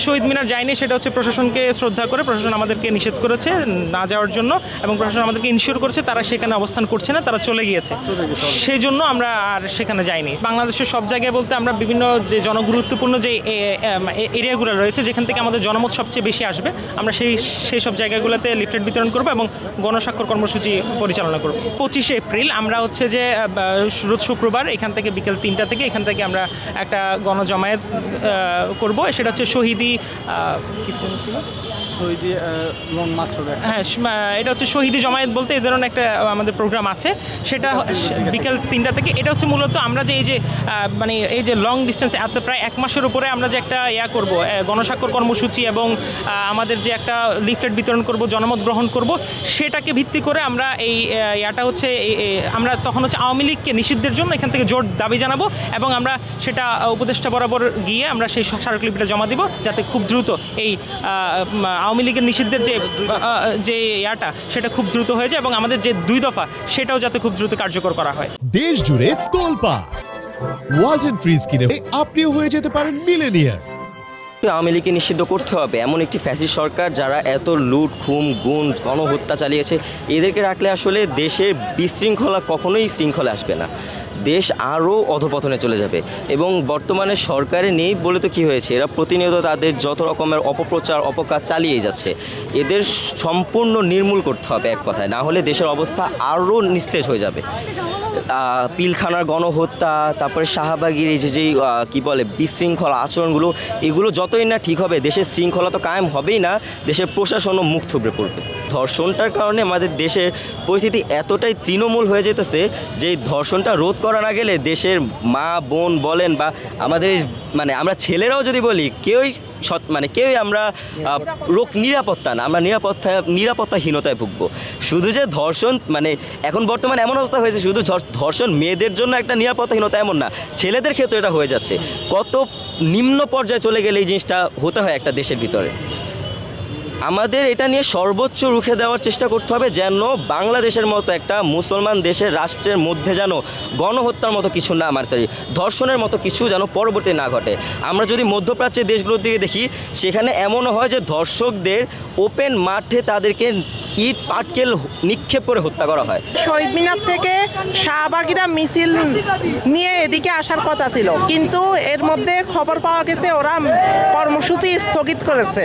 শহীদ মিনার যায়নি, সেটা হচ্ছে প্রশাসনকে শ্রদ্ধা করে, প্রশাসন আমাদেরকে নিষেধ করেছে না যাওয়ার জন্য এবং প্রশাসন আমাদেরকে ইনশিওর করেছে, তারা সেখানে অবস্থান করছে না, তারা চলে গিয়েছে। সেই জন্য আমরা আর সেখানে যাইনি। বাংলাদেশের সব জায়গায় বলতে আমরা বিভিন্ন যে জনগুরুত্বপূর্ণ যে এরিয়াগুলো রয়েছে, যেখান থেকে আমাদের জনমত সবচেয়ে বেশি আসবে, আমরা সেই সেই সব জায়গাগুলোতে লিফলেট বিতরণ করব এবং গণস্বাক্ষর কর্মসূচি পরিচালনা করব। পঁচিশে এপ্রিল আমরা হচ্ছে যে রোজ শুক্রবার এখান থেকে বিকেল তিনটা থেকে এখান থেকে আমরা একটা গণজমায়েত করব, সেটা হচ্ছে শহীদি আহ, কি ছিল? সৌদি লং মাছ হবে। হ্যাঁ এটা হচ্ছে শহীদি জমায়েত বলতে এই ধরনের একটা আমাদের প্রোগ্রাম আছে। সেটা বিকেল তিনটা থেকে। এটা হচ্ছে মূলত আমরা যে এই যে মানে এই যে লং ডিস্টেন্স এত প্রায় এক মাসের উপরে আমরা যে একটা ইয়া করব গণস্বাক্ষর কর্মসূচি এবং আমাদের যে একটা লিফলেট বিতরণ করব জনমত গ্রহণ করব সেটাকে ভিত্তি করে আমরা এই ইয়াটা হচ্ছে আমরা তখন হচ্ছে আওয়ামী লীগকে নিষিদ্ধের জন্য এখান থেকে জোর দাবি জানাব এবং আমরা সেটা উপদেষ্টা বরাবর গিয়ে আমরা সেই স্মারকলিপিটা জমা দিব যাতে খুব দ্রুত এই আওয়ামী লীগের নিষিদ্ধের যে যে ইয়াটা সেটা খুব দ্রুত হয়ে যায় এবং আমাদের যে দুই দফা সেটাও যাতে খুব দ্রুত কার্যকর করা হয়। দেশ জুড়ে তোলপা ওয়ালটন ফ্রিজ কিনে আপনিও হয়ে যেতে পারেন মিলেনিয়ার। আওয়ামী লীগকে নিষিদ্ধ করতে হবে। এমন একটি ফ্যাসিস্ট সরকার যারা এত লুট খুম গুণ, গণহত্যা চালিয়েছে, এদেরকে রাখলে আসলে দেশের বিশৃঙ্খলা কখনোই শৃঙ্খলা আসবে না। দেশ আরও অধপতনে চলে যাবে এবং বর্তমানে সরকারে নেই বলে তো কী হয়েছে? এরা প্রতিনিয়ত তাদের যত রকমের অপপ্রচার অপকাজ চালিয়ে যাচ্ছে। এদের সম্পূর্ণ নির্মূল করতে হবে এক কথায়। না হলে দেশের অবস্থা আরও নিস্তেজ হয়ে যাবে। পিলখানার গণহত্যা, তারপরে শাহবাগির এই যে যেই কি বলে, বিশৃঙ্খলা আচরণগুলো, এগুলো যতই না ঠিক হবে, দেশের শৃঙ্খলা তো কায়েম হবেই না, দেশের প্রশাসনও মুখ থুবড়ে পড়বে। ধর্ষণটার কারণে আমাদের দেশের পরিস্থিতি এতটাই তৃণমূল হয়ে যেতেছে যে ধর্ষণটা রোধ করা না গেলে দেশের মা, বোন বলেন বা আমাদের মানে আমরা ছেলেরাও যদি বলি, কেউই মানে কেউই আমরা রোগ নিরাপত্তা না, আমরা নিরাপত্তা, নিরাপত্তাহীনতায় ভুগব। শুধু যে ধর্ষণ মানে এখন বর্তমানে এমন অবস্থা হয়েছে, শুধু ধর্ষণ মেয়েদের জন্য একটা নিরাপত্তাহীনতা এমন না, ছেলেদের ক্ষেত্রে এটা হয়ে যাচ্ছে। কত নিম্ন পর্যায়ে চলে গেলে এই জিনিসটা হতে হয় একটা দেশের ভিতরে? আমাদের এটা নিয়ে সর্বোচ্চ রুখে দেওয়ার চেষ্টা করতে হবে যেন বাংলাদেশের মতো একটা মুসলমান দেশের রাষ্ট্রের মধ্যে যেন গণহত্যার মতো কিছু না মানে সরি ধর্ষণের মতো কিছু যেন পরবর্তী না ঘটে। আমরা যদি মধ্যপ্রাচ্যের দেশগুলোর দিকে দেখি, সেখানে এমনও হয় যে ধর্ষকদের ওপেন মাঠে তাদেরকে ইট, পাটকেল নিক্ষেপ করে হত্যা করা হয়। শহীদ মিনার থেকে শাহবাগিরা মিছিল নিয়ে এদিকে আসার কথা ছিল। কিন্তু এর মধ্যে খবর পাওয়া গেছে, ওরা কর্মসূচি স্থগিত করেছে।